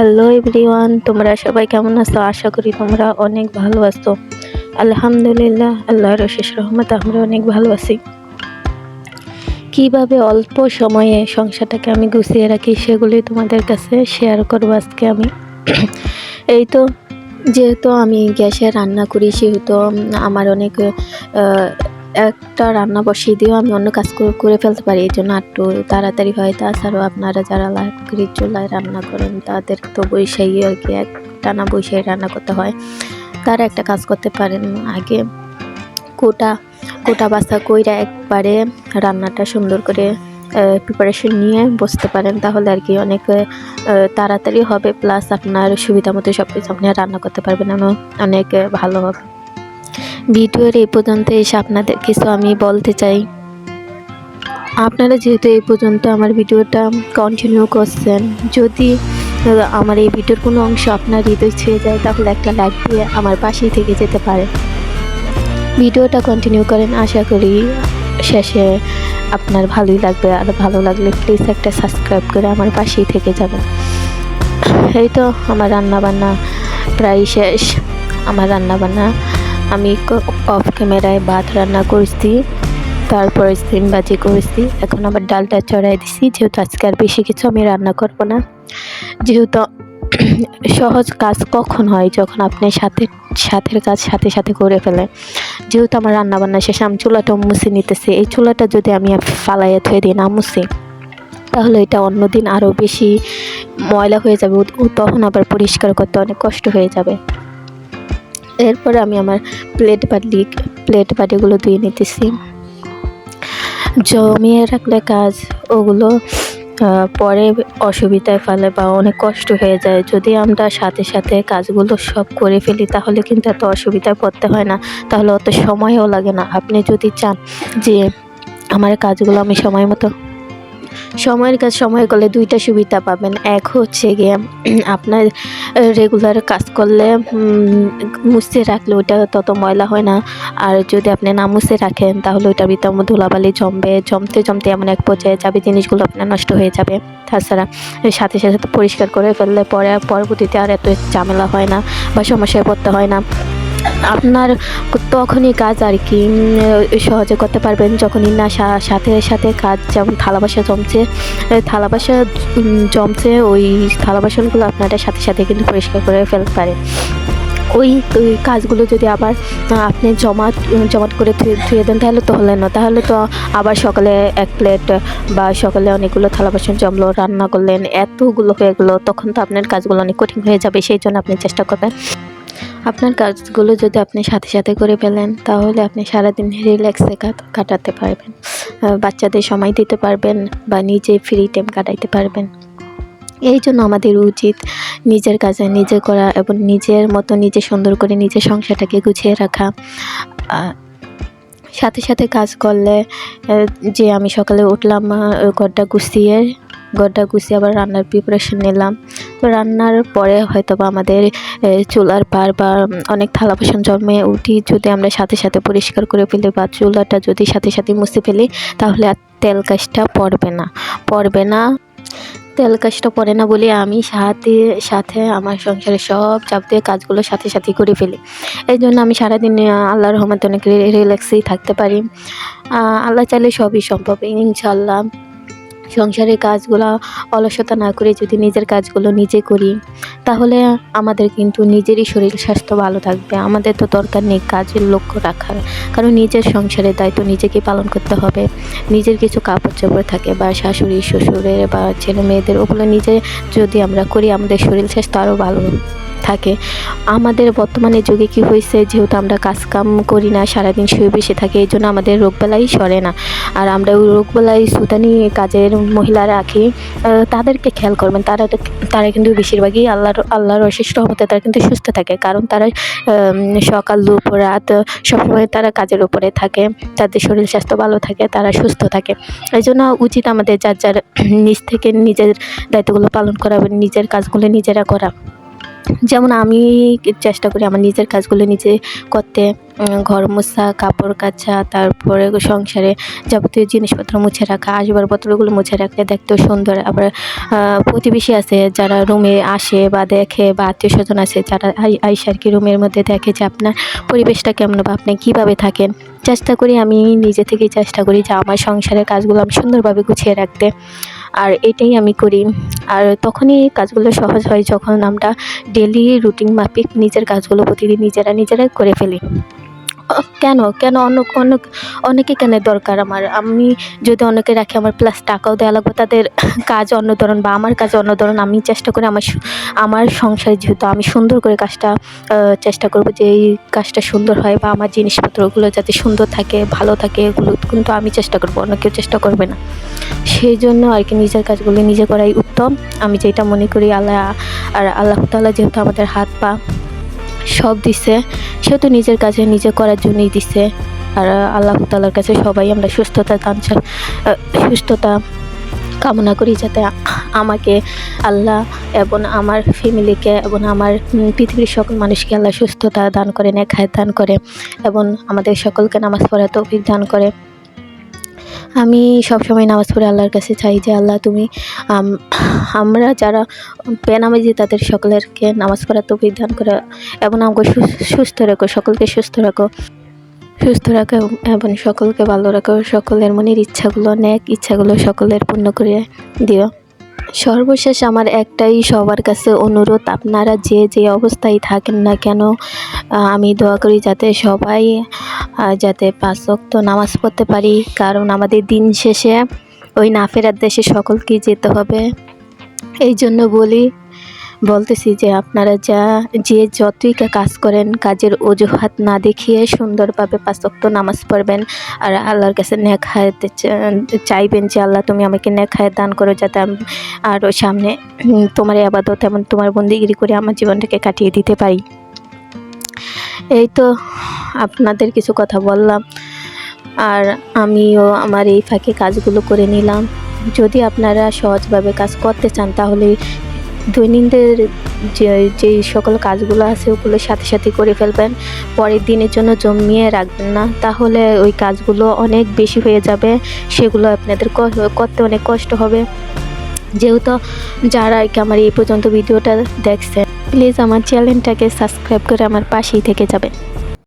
Hello everyone, তোমরা সবাই কেমন আছো? আশা করি তোমরা অনেক ভালো আছো। আলহামদুলিল্লাহ, আল্লাহর অশেষ রহমত আমরা অনেক ভালো আছি। কীভাবে অল্প সময়ে সংসারটাকে আমি গুছিয়ে রাখি সেগুলি তোমাদের কাছে শেয়ার করব আজকে আমি। এই তো, যেহেতু আমি গ্যাসে রান্না করি, সেহেতু আমার অনেক একটা রান্না বসিয়ে দিয়েও আমি অন্য কাজ করে- ফেলতে পারি। এই জন্য একটু তাড়াতাড়ি হয়। তাছাড়াও আপনারা যারা লাকড়ির চুলায় রান্না করেন, তাদের তো বৈশাই আর কি এক টানা বৈশাই রান্না করতে হয়। তারা একটা কাজ করতে পারেন। আগে কোটা কোটা বাসা কইরা একবারে রান্নাটা সুন্দর করে প্রিপারেশন নিয়ে বসতে পারেন। তাহলে আর কি অনেক তাড়াতাড়ি হবে। প্লাস আপনার সুবিধা মতো সব কিছু আপনি রান্না করতে পারবেন। অনেক ভালো হবে। ভিডিওর এই পর্যন্ত, এসে আপনাদের কিছু আমি বলতে চাই, আপনারা যেহেতু এই পর্যন্ত আমার ভিডিওটা কন্টিনিউ করছেন, যদি আমার এই ভিডিওর কোনো অংশ আপনার হৃদয় ছুঁয়ে যায়, তাহলে একটা লাইক দিয়ে আমার পাশেই থেকে যেতে পারে। ভিডিওটা কন্টিনিউ করেন, আশা করি শেষে আপনার ভালোই লাগবে, আর ভালো লাগলে প্লিজ একটা সাবস্ক্রাইব করে আমার পাশেই থেকে যাবেন। এই তো, আমার রান্নাবান্না প্রায় শেষ, আমার রান্না বান্না আমি অফ ক্যামেরায় ভাত রান্না করছি, তারপরে সিম বাজি করেছি। এখন আবার ডালটা চড়াই দিছি, যেহেতু আজকে আর বেশি কিছু আমি রান্না করব না। যেহেতু সহজ কাজ কখন হয় যখন আপনি সাথে, সাথের কাজ সাথে সাথে করে ফেলেন। যেহেতু আমার রান্না বান্না শেষে আমি চুলাটা মুছে নিতেছি, এই চুলাটা যদি আমি ফালাইয়া থুয়ে দিই না মুছি, তাহলে এটা অন্যদিন আরও বেশি ময়লা হয়ে যাবে তখন আবার পরিষ্কার করতে অনেক কষ্ট হয়ে যাবে। এরপরে আমি আমার প্লেট বাটি প্লেট বাটিগুলো ধুয়ে নিতেছি। জমিয়ে রাখলে কাজ, ওগুলো পরে অসুবিধায় ফেলে বা অনেক কষ্ট হয়ে যায়। যদি আমরা সাথে সাথে কাজগুলো সব করে ফেলি, তাহলে কিন্তু এত অসুবিধায় পড়তে হয় না। তাহলে অত সময়ও লাগে না। আপনি যদি চান যে আমার কাজগুলো আমি সময় মতো সময়ের কাজ সময় করলে দুইটা সুবিধা পাবেন। এক হচ্ছে গিয়ে আপনার রেগুলার কাজ করলে উম, মুছে রাখলে ওটা তত ময়লা হয় না। আর যদি আপনি না মুছে রাখেন তাহলে ওটার ভিতর ধুলাবালি জমবে। জমতে জমতে এমন এক পর্যায়ে যাবে জিনিসগুলো আপনার নষ্ট হয়ে যাবে। তাছাড়া সাথে সাথে পরিষ্কার করে ফেললে পরে পরবর্তীতে আর এত ঝামেলা হয় না বা সমস্যায় পড়তে হয় না। আপনার তখনই কাজ আর কি সহজে করতে পারবেন। যখনই না সাথে সাথে কাজ যেমন থালা বাসা জমছে থালা বাসা জমছে, ওই থালা বাসনগুলো আপনারা সাথে সাথে কিন্তু পরিষ্কার করে ফেলতে পারে ওই কাজগুলো যদি আবার আপনি জমাট জমাট করে ধুয়ে দেন তাহলে তো হলে না। তাহলে তো আবার সকালে এক প্লেট বা সকালে অনেকগুলো থালা বাসন জমলো, রান্না করলেন, এতগুলো হয়ে গেলো, তখন তো আপনার কাজগুলো অনেক কঠিন হয়ে যাবে, সেই জন্য আপনি চেষ্টা করবেন। আপনার কাজগুলো যদি আপনি সাথে সাথে করে ফেলেন, তাহলে আপনি সারাদিন রিল্যাক্সে কাটাতে পারবেন। বাচ্চাদের সময় দিতে পারবেন বা নিজে ফ্রি টাইম কাটাইতে পারবেন। এই জন্য আমাদের উচিত নিজের কাজে নিজে করা এবং নিজের মতো নিজে সুন্দর করে নিজের সংসারটাকে গুছিয়ে রাখা। সাথে সাথে কাজ করলে যে আমি সকালে উঠলাম ঘরটা গুছিয়ে ঘরটা গুছিয়ে আবার রান্নার প্রিপারেশন নিলাম। রান্নার পরে হয়তো বা আমাদের চুলার পার বা অনেক থালা বাসন জমে উঠি, যদি আমরা সাথে সাথে পরিষ্কার করে ফেলি বা চুলাটা যদি সাথে সাথে মুছে ফেলি, তাহলে আর তেল কাজটা পড়বে না। পড়বে না, তেল কাজটা পড়ে না বলে আমি সাথে সাথে আমার সংসারের সব যাবতীয় কাজগুলো সাথে সাথে করে ফেলি। এই জন্য আমি সারাদিন আল্লাহর রহমতে অনেক রিল্যাক্সেই থাকতে পারি। আল্লাহ চাইলে সবই সম্ভব ইনশাল্লাহ সংসারের কাজগুলো অলসতা না করে যদি নিজের কাজগুলো নিজে করি, তাহলে আমাদের কিন্তু নিজেরই শরীর স্বাস্থ্য ভালো থাকবে। আমাদের তো দরকার নেই কাজের লক্ষ্য রাখার, কারণ নিজের সংসারের দায়িত্ব নিজেকে পালন করতে হবে। নিজের কিছু কাপড় চোপড় থাকে বা শাশুড়ি, শ্বশুরের বা ছেলে মেয়েদের ওগুলো নিজে যদি আমরা করি, আমাদের শরীর স্বাস্থ্য আরও ভালো। থাকে। আমাদের বর্তমানে যুগে কি হয়েছে, যেহেতু আমরা কাজ কাম করি না, সারাদিন শুয়ে বসে থাকি, এই জন্য আমাদের রোগবেলাই সরে না। আর আমরা ওই রোগবেলায় সুদানি কাজের মহিলারা রাখি তাদেরকে খেয়াল করবেন, তারা তারা কিন্তু বেশিরভাগই আল্লাহর আল্লাহর অশিষ্ট হতে তারা কিন্তু সুস্থ থাকে। কারণ তারা সকাল, দুপুর, রাত, সবসময় তারা কাজের উপরে থাকে, তাদের শরীর স্বাস্থ্য ভালো থাকে, তারা সুস্থ থাকে। এই জন্য উচিত আমাদের যার যার নিজ থেকে নিজের দায়িত্বগুলো পালন করা, নিজের কাজগুলো নিজেরা করা। যেমন আমি চেষ্টা করি আমার নিজের কাজগুলো নিজে করতে ঘর মোছা, কাপড় কাচা, তারপরে সংসারে যাবতীয় জিনিসপত্র মুছে রাখা, আসবাবপত্রগুলো মুছে রাখলে দেখতেও সুন্দর। আবার প্রতিবেশী আছে যারা রুমে আসে বা দেখে বা আত্মীয় স্বজন আছে যারা আই- আইসে আর কি রুমের মধ্যে দেখে যে আপনার পরিবেশটা কেমন বা আপনি কীভাবে থাকেন। চেষ্টা করি আমি নিজে থেকেই চেষ্টা করি যে আমার সংসারের কাজগুলো আমি সুন্দরভাবে গুছিয়ে রাখতে। আর এটাই আমি করি। আর তখনই কাজগুলো সহজ হয় যখন আমরা ডেলি রুটিন মাফিক নিজের কাজগুলো প্রতিদিন নিজেরা নিজেরাই করে ফেলি। কেন? কেন অন্য অন্য অনেকে কেন দরকার আমার? আমি যদি অনেকে রাখি আমার প্লাস টাকাও দেওয়া লাগবে, তাদের কাজ অন্য ধরন বা আমার কাজ অন্য ধরন, আমি চেষ্টা করি আমার আমার সংসারে যেহেতু আমি সুন্দর করে কাজটা চেষ্টা করব যে এই কাজটা সুন্দর হয় বা আমার জিনিসপত্রগুলো যাতে সুন্দর থাকে, ভালো থাকে, এগুলো কিন্তু আমি চেষ্টা করব, অন্য কেউ চেষ্টা করবে না। সেই জন্য আর কি নিজের কাজগুলি নিজে করাই উত্তম। আমি যেটা মনে করি আল্লাহ আর আল্লাহ তাআলা যেহেতু আমাদের হাত পা সব দিছে, সেহেতু নিজের কাজে নিজে করার জন্যই দিছে। আর আল্লাহ তালার কাছে সবাই আমরা সুস্থতা দান সুস্থতা কামনা করি যাতে আমাকে আল্লাহ এবং আমার ফ্যামিলিকে এবং আমার পৃথিবীর সকল মানুষকে আল্লাহ সুস্থতা দান করে নেখায় দান করে এবং আমাদের সকলকে নামাজ পড়ার তৌফিক দান করে। আমি সবসময় নামাজ পড়ে আল্লাহর কাছে চাই যে আল্লাহ তুমি আমরা যারা বেনামাজি তাদের সকলেরকে নামাজ পড়া তো বিধান করে এবং আমাকে সুস্থ রাখো, সকলকে সুস্থ রাখো। সুস্থ রাখো এবং সকলকে ভালো রাখো, সকলের মনের ইচ্ছাগুলো নেক ইচ্ছাগুলো সকলের পূর্ণ করে দিও। সর্বশেষ আমার একটাই সবার কাছে অনুরোধ, আপনারা যে যে অবস্থায় থাকেন না কেন আমি দোয়া করি যাতে সবাই যাতে পাঁচ ওয়াক্ত নামাজ পড়তে পারি। কারণ আমাদের দিন শেষে ওই নাফেরার দেশে সকলকেই যেতে হবে। এই জন্য বলি বলতেছি যে আপনারা যা, যে যতই কাজ করেন, কাজের অজুহাত না দেখিয়ে সুন্দরভাবে পাঁচ ওয়াক্ত নামাজ পড়বেন আর আল্লাহর কাছে চা- চাইবেন যে আল্লাহ তুমি আমাকে হায়াত দান করো যাতে আমি আরও সামনে তোমার আবাদত এমন তোমার বন্দিগিরি করে আমার জীবনটাকে কাটিয়ে দিতে পারি। এই তো আপনাদের কিছু কথা বললাম আর আমিও আমার এই ফাঁকে কাজগুলো করে নিলাম। যদি আপনারা সহজভাবে কাজ করতে চান তাহলে দৈনন্দিন যে যে সকল কাজগুলো আছে ওগুলো সাথে সাথে করে ফেলবেন। পরের দিনের জন্য জমিয়ে রাখবেন না। তাহলে ওই কাজগুলো অনেক বেশি হয়ে যাবে। সেগুলো আপনাদের করতে অনেক কষ্ট হবে। যেহেতু যারা আর কি আমার এই পর্যন্ত ভিডিওটা দেখছেন প্লিজ আমার চ্যানেলটাকে সাবস্ক্রাইব করে আমার পাশেই থেকে যাবেন।